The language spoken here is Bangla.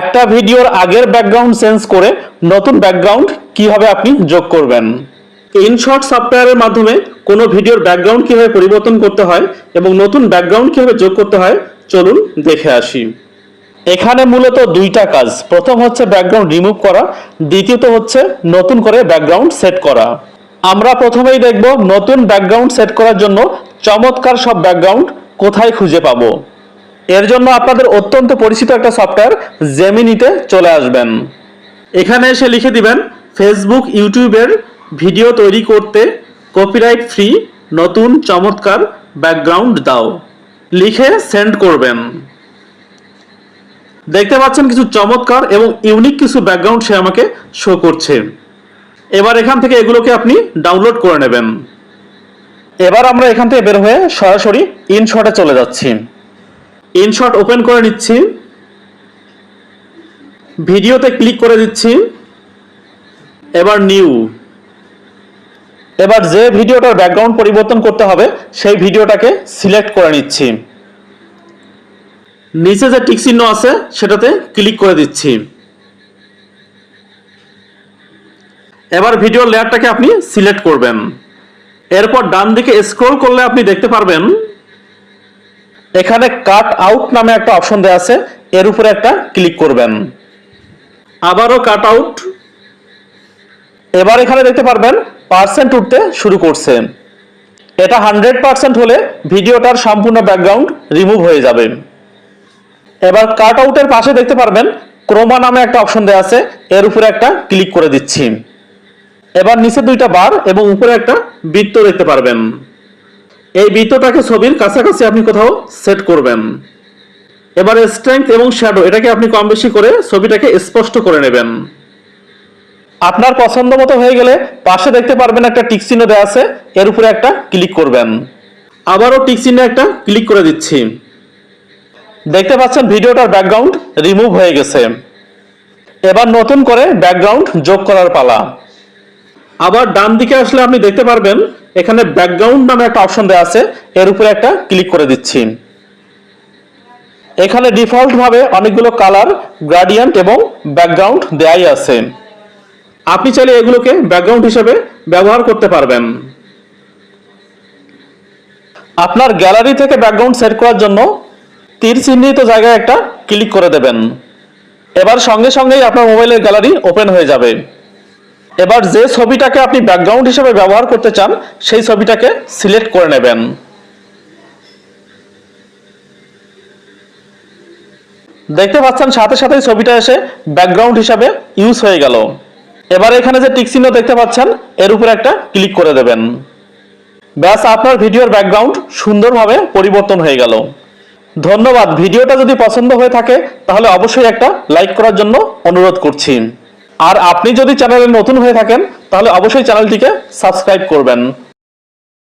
একটা ভিডিওর আগের ব্যাকগ্রাউন্ড চেঞ্জ করে নতুন ব্যাকগ্রাউন্ড কীভাবে আপনি যোগ করবেন? ইনশর্ট সফটওয়্যারের মাধ্যমে কোনো ভিডিওর ব্যাকগ্রাউন্ড কীভাবে পরিবর্তন করতে হয় এবং নতুন ব্যাকগ্রাউন্ড কীভাবে যোগ করতে হয় চলুন দেখে আসি। এখানে মূলত দুইটা কাজ। প্রথম হচ্ছে ব্যাকগ্রাউন্ড রিমুভ করা দ্বিতীয়ত হচ্ছে নতুন করে ব্যাকগ্রাউন্ড সেট করা। আমরা প্রথমেই দেখব নতুন ব্যাকগ্রাউন্ড সেট করার জন্য চমৎকার সব ব্যাকগ্রাউন্ড কোথায় খুঁজে পাবো। এর জন্য আপনাদের অত্যন্ত পরিচিত একটা সফটওয়্যার জেমিনিতে চলে আসবেন। এখানে এসে লিখে দিবেন ফেসবুক ইউটিউবের ভিডিও তৈরি করতে কপিরাইট ফ্রি নতুন, চমৎকার ব্যাকগ্রাউন্ড দাও। লিখে সেন্ড করবেন। দেখতে পাচ্ছেন কিছু চমৎকার এবং ইউনিক কিছু ব্যাকগ্রাউন্ড সে আমাকে শো করছে। এবার এখান থেকে এগুলোকে আপনি ডাউনলোড করে নেবেন। এবার আমরা এখান থেকে বের হয়ে সরাসরি ইনশটে চলে যাচ্ছি। ইনশট ওপেন করে নিচ্ছি। ভিডিওতে ক্লিক করে দিচ্ছি। এবার নিউ। এবার যে ভিডিওটার ব্যাকগ্রাউন্ড পরিবর্তন করতে হবে, সেই ভিডিওটাকে সিলেক্ট করে নিচ্ছি। নিচে যে টিক চিহ্ন আছে, সেটাতে ক্লিক করে দিচ্ছি। এবার ভিডিওর লেয়ারটাকে আপনি সিলেক্ট করবেন। এরপর ডান দিকে স্ক্রল করলে আপনি দেখতে পারবেন এখানে কাট আউট নামে একটা অপশন দেওয়া আছে। এর উপরে একটা ক্লিক করবেন। আবারও কাট আউট এবার এখানে দেখতে পারবেন পার্সেন্ট উঠতে শুরু করছে। এটা হান্ড্রেড পার্সেন্ট হলে ভিডিওটার সম্পূর্ণ ব্যাকগ্রাউন্ড রিমুভ হয়ে যাবে। এবার কাট আউটের পাশে দেখতে পারবেন ক্রোমা নামে একটা অপশন দেওয়া আছে। এর উপরে একটা ক্লিক করে দিচ্ছি। এবার নিচে দুইটা বার এবং উপরে একটা বৃত্ত দেখতে পারবেন। এই বৃত্তটাকে ছবির কাছাকাছি আপনি কোথাও সেট করবেন। এবার স্ট্রেংথ এবং শ্যাডো এটাকে আপনি কম বেশি করে ছবিটাকে স্পষ্ট করে নেবেন। আপনার পছন্দ মতো হয়ে গেলে পাশে দেখতে পারবেন একটা টিক চিহ্ন দেওয়া আছে, এর উপরে একটা ক্লিক করবেন। আবারও টিক চিহ্নে একটা ক্লিক করে দিচ্ছি। দেখতে পাচ্ছেন ভিডিওটার ব্যাকগ্রাউন্ড রিমুভ হয়ে গেছে। এবার নতুন করে ব্যাকগ্রাউন্ড যোগ করার পালা। আবার ডান দিকে আসলে আপনি দেখতে পারবেন, এখানে ব্যাকগ্রাউন্ড নামে একটা অপশন দেওয়া আছে, এর উপরে একটা ক্লিক করে দিচ্ছি। এখানে ডিফল্ট ভাবে অনেকগুলো কালার গ্রাডিয়েন্ট এবং ব্যাকগ্রাউন্ড দেয়াই আছে। আপনি চাইলে এগুলোকে ব্যাকগ্রাউন্ড হিসেবে ব্যবহার করতে পারবেন। আপনার গ্যালারি থেকে ব্যাকগ্রাউন্ড সেট করার জন্য তীর চিহ্নিত জায়গায় একটা ক্লিক করে দেবেন। এবার সঙ্গে সঙ্গেই আপনার মোবাইলের গ্যালারি ওপেন হয়ে যাবে। এবার যে ছবিটাকে আপনি ব্যাকগ্রাউন্ড হিসেবে ব্যবহার করতে চান, সেই ছবিটাকে সিলেক্ট করে নেবেন। দেখতে পাচ্ছেন, সাথে সাথেই ছবিটা এসে ব্যাকগ্রাউন্ড হিসাবে ইউজ হয়ে গেল। এবার এখানে যে টিক চিহ্ন দেখতে পাচ্ছেন, এর উপরে একটা ক্লিক করে দেবেন। ব্যাস, আপনার ভিডিওর ব্যাকগ্রাউন্ড সুন্দরভাবে পরিবর্তন হয়ে গেল। ধন্যবাদ। ভিডিওটা যদি পছন্দ হয়ে থাকে, তাহলে অবশ্যই একটা লাইক করার জন্য অনুরোধ করছি। আর আপনি যদি চ্যানেলে নতুন হয়ে থাকেন তাহলে অবশ্যই চ্যানেলটিকে সাবস্ক্রাইব করবেন।